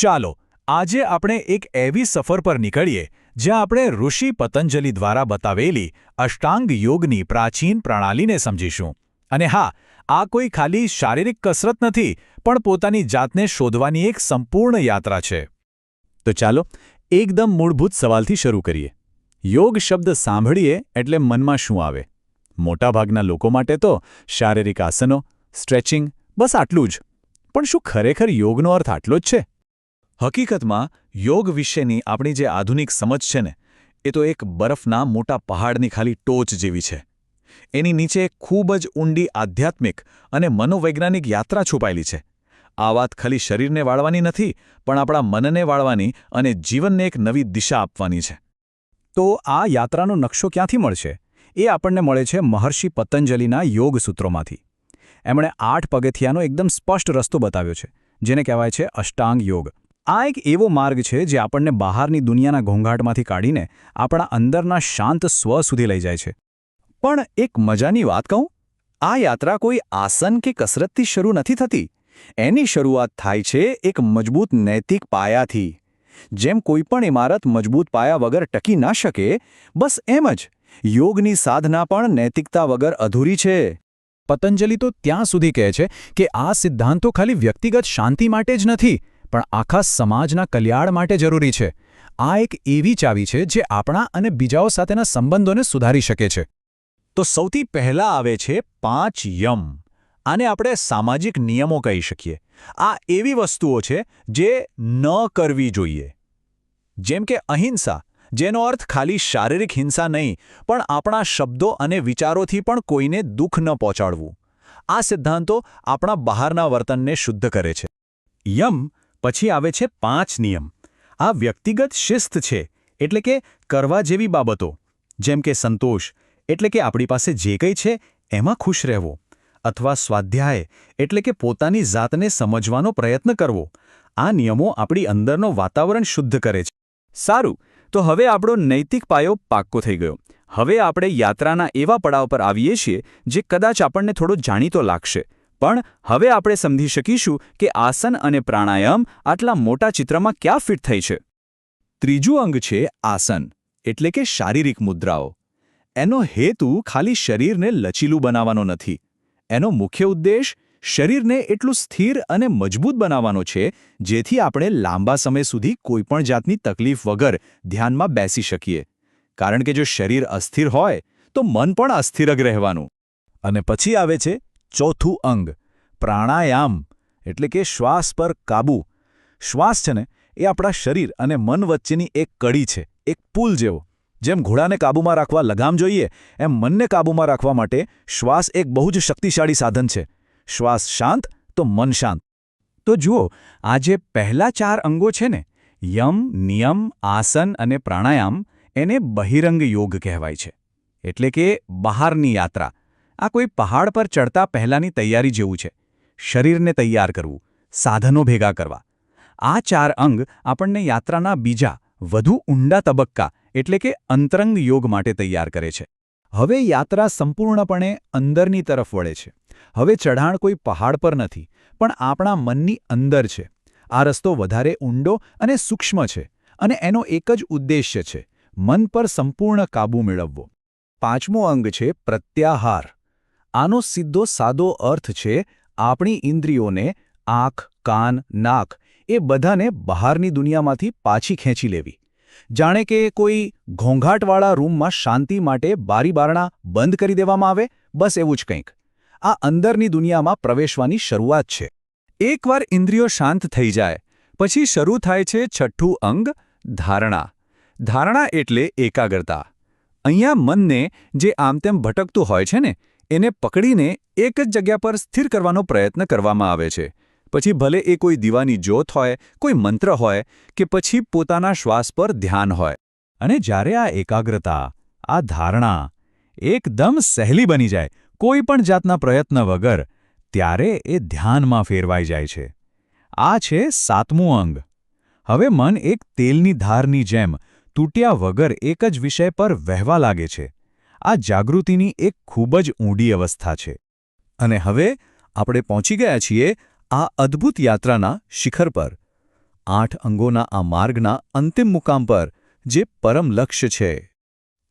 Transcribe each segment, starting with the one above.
ચાલો, આજે આપણે એક એવી સફર પર નીકળીએ, જ્યાં આપણે ઋષિ પતંજલિ દ્વારા બતાવેલી અષ્ટાંગ યોગની પ્રાચીન પ્રણાલીને સમજીશું. અને હા, આ કોઈ ખાલી શારીરિક કસરત નથી, પણ પોતાની જાતને શોધવાની એક સંપૂર્ણ યાત્રા છે. તો ચાલો, એકદમ મૂળભૂત સવાલથી શરૂ કરીએ. યોગ શબ્દ સાંભળીએ એટલે મનમાં શું આવે? મોટાભાગના લોકો માટે તો શારીરિક આસનો, સ્ટ્રેચિંગ બસ આટલું જ. પણ શું ખરેખર યોગનો અર્થ આટલો જ છે? હકીકતમાં, યોગ વિશેની આપણી જે આધુનિક સમજ છે ને, એ તો એક બરફના મોટા પહાડની ખાલી ટોચ જેવી છે. એની નીચે ખૂબ જ ઊંડી આધ્યાત્મિક અને મનોવૈજ્ઞાનિક યાત્રા છુપાયેલી છે. આ વાત ખાલી શરીરને વાળવાની નથી, પણ આપણા મનને વાળવાની અને જીવનને એક નવી દિશા આપવાની છે. તો આ યાત્રાનો નકશો ક્યાંથી મળશે? એ આપણને મળે છે મહર્ષિ પતંજલિના યોગ સૂત્રોમાંથી. એમણે આઠ પગથિયાનો એકદમ સ્પષ્ટ રસ્તો બતાવ્યો છે, જેને કહેવાય છે અષ્ટાંગ યોગ. આ એક એવો માર્ગ છે જે આપણને બહારની દુનિયાના ઘોંઘાટમાંથી કાઢીને આપણા અંદરના શાંત સ્વ સુધી લઈ જાય છે. પણ એક મજાની વાત કહું? આ યાત્રા કોઈ આસન કે કસરતથી શરૂ નથી થતી. એની શરૂઆત થાય છે એક મજબૂત નૈતિક પાયાથી. જેમ કોઈપણ ઇમારત મજબૂત પાયા વગર ટકી ના શકે, બસ એમ જ. યોગની સાધના પણ નૈતિકતા વગર અધૂરી છે. પતંજલિ તો ત્યાં સુધી કહે છે કે આ સિદ્ધાંતો ખાલી વ્યક્તિગત શાંતિ માટે જ નથી પણ આખા સમાજના કલ્યાણ માટે જરૂરી છે. આ એક એવી ચાવી છે જે આપણા અને બીજાઓ સાથેના સંબંધોને સુધારી શકે છે. તો સૌથી પહેલા આવે છે પાંચ યમ. આને આપણે સામાજિક નિયમો કહી શકીએ. આ એવી વસ્તુઓ છે જે ન કરવી જોઈએ. જેમ કે અહિંસા, જેનો અર્થ ખાલી શારીરિક હિંસા નહીં, પણ આપણા શબ્દો અને વિચારોથી પણ કોઈને દુઃખ ન પહોંચાડવું. આ સિદ્ધાંતો આપણા બહારના વર્તનને શુદ્ધ કરે છે. યમ પછી આવે છે પાંચ નિયમ. આ વ્યક્તિગત શિસ્ત છે, એટલે કે કરવા જેવી બાબતો. જેમ કે સંતોષ, એટલે કે આપણી પાસે જે કંઈ છે, એમાં ખુશ રહેવો. અથવા સ્વાધ્યાય, એટલે કે પોતાની જાતને સમજવાનો પ્રયત્ન કરવો. આ નિયમો આપણી અંદરનો વાતાવરણ શુદ્ધ કરે છે. સારું, તો હવે આપણો નૈતિક પાયો પાક્કો થઈ ગયો. હવે આપણે યાત્રાના એવા પડાવ પર આવીએ છીએ, જે કદાચ આપણને થોડો જાણીતો લાગશે. પણ હવે આપણે સમજી શકીશું કે આસન અને પ્રાણાયામ આટલા મોટા ચિત્રમાં ક્યાં ફિટ થઈ છે. ત્રીજું અંગ છે આસન, એટલે કે શારીરિક મુદ્રાઓ. એનો હેતુ ખાલી શરીરને લચીલું બનાવવાનો નથી. એનો મુખ્ય ઉદ્દેશ શરીરને એટલું સ્થિર અને મજબૂત બનાવવાનો છે, જેથી આપણે લાંબા સમય સુધી કોઈપણ જાતની તકલીફ વગર ધ્યાનમાં બેસી શકીએ. કારણ કે જો શરીર અસ્થિર હોય, તો મન પણ અસ્થિર જ રહેવાનું. અને પછી આવે છે ચોથું અંગ, પ્રાણાયામ, એટલે કે શ્વાસ પર કાબુ. શ્વાસ છે ને, એ આપણા શરીર અને મન વચ્ચેની એક કડી છે, એક પુલ જેવો. જેમ ઘોડાને કાબૂમાં રાખવા લગામ જોઈએ, એમ મનને કાબૂમાં રાખવા માટે શ્વાસ એક બહુ જ શક્તિશાળી સાધન છે. શ્વાસ શાંત, તો મન શાંત. તો જુઓ, આ જે પહેલા ચાર અંગો છે ને, યમ, નિયમ, આસન અને પ્રાણાયામ, એને બહિરંગ યોગ કહેવાય છે. એટલે કે બહારની યાત્રા. આ કોઈ પહાડ પર ચડતા પહેલાંની તૈયારી જેવું છે. શરીરને તૈયાર કરવું, સાધનો ભેગા કરવા. આ ચાર અંગ આપણને યાત્રાના બીજા, વધુ ઊંડા તબક્કા એટલે કે અંતરંગ યોગ માટે તૈયાર કરે છે. હવે યાત્રા સંપૂર્ણપણે અંદરની તરફ વળે છે. હવે ચઢાણ કોઈ પહાડ પર નથી, પણ આપણા મનની અંદર છે. આ રસ્તો વધારે ઊંડો અને સૂક્ષ્મ છે અને એનો એક જ ઉદ્દેશ્ય છે, મન પર સંપૂર્ણ કાબૂ મેળવવો. પાંચમો અંગ છે પ્રત્યાહાર. આનો સીધો સાદો અર્થ છે, આપણી ઇન્દ્રિયોને આંખ, કાન, નાક એ બધાને બહારની દુનિયામાંથી પાછી ખેંચી લેવી. જાણે કે કોઈ ઘોંઘાટવાળા રૂમમાં શાંતિ માટે બારીબારણા બંધ કરી દેવામાં આવે, બસ એવું જ કંઈક. આ અંદરની દુનિયામાં પ્રવેશવાની શરૂઆત છે. એકવાર ઇન્દ્રિયો શાંત થઈ જાય, પછી શરૂ થાય છે છઠ્ઠું અંગ, ધારણા. ધારણા એટલે એકાગ્રતા. અહીંયા મનને જે આમ તેમ ભટકતું હોય છે ને એને પકડીને એક જ જગ્યા પર સ્થિર કરવાનો પ્રયત્ન કરવામાં આવે છે. પછી ભલે એ કોઈ દીવાની જોત હોય, કોઈ મંત્ર હોય, કે પછી પોતાના શ્વાસ પર ધ્યાન હોય. અને જ્યારે આ એકાગ્રતા, આ ધારણા એકદમ સહેલી બની જાય, કોઈ પણ જાતના પ્રયત્ન વગર, ત્યારે એ ધ્યાનમાં ફેરવાઈ જાય છે. આ છે સાતમું અંગ. હવે મન એક તેલની ધારની જેમ, તૂટ્યા વગર એક જ વિષય પર વહેવા લાગે છે. આ જાગૃતિની એક ખૂબ જ ઊંડી અવસ્થા છે. અને હવે આપણે પહોંચી ગયા છીએ આ અદ્ભુત યાત્રાના શિખર પર. આઠ અંગોના આ માર્ગના અંતિમ મુકામ પર, જે પરમ લક્ષ્ય છે.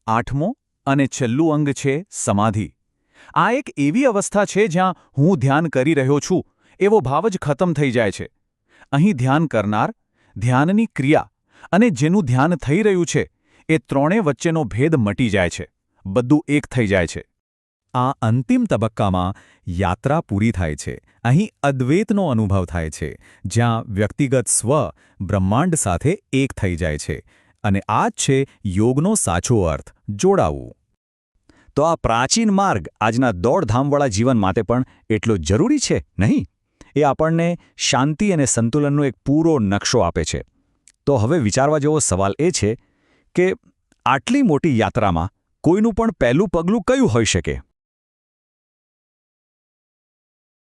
આઠમો અને છેલ્લું અંગ છે સમાધિ. આ એક એવી અવસ્થા છે જ્યાં હું ધ્યાન કરી રહ્યો છું, એવો ભાવ જ ખતમ થઈ જાય છે. અહીં ધ્યાન કરનાર, ધ્યાનની ક્રિયા અને જેનું ધ્યાન થઈ રહ્યું છે, એ ત્રણે વચ્ચેનો ભેદ મટી જાય છે. બધું એક થઈ જાય છે. આ અંતિમ તબક્કામાં યાત્રા પૂરી થાય છે. અહીં અદ્વૈતનો અનુભવ થાય છે, જ્યાં વ્યક્તિગત સ્વ બ્રહ્માંડ સાથે એક થઈ જાય છે. અને આ જ છે યોગનો સાચો અર્થ, જોડાવું. તો આ પ્રાચીન માર્ગ આજના દોડધામવાળા જીવન માટે પણ એટલો જરૂરી છે, નહીં? એ આપણને શાંતિ અને સંતુલનનો એક પૂરો નકશો આપે છે. તો હવે વિચારવા જેવો સવાલ એ છે કે આટલી મોટી યાત્રામાં કોઈનું પણ પહેલું પગલું કયું હોઈ શકે?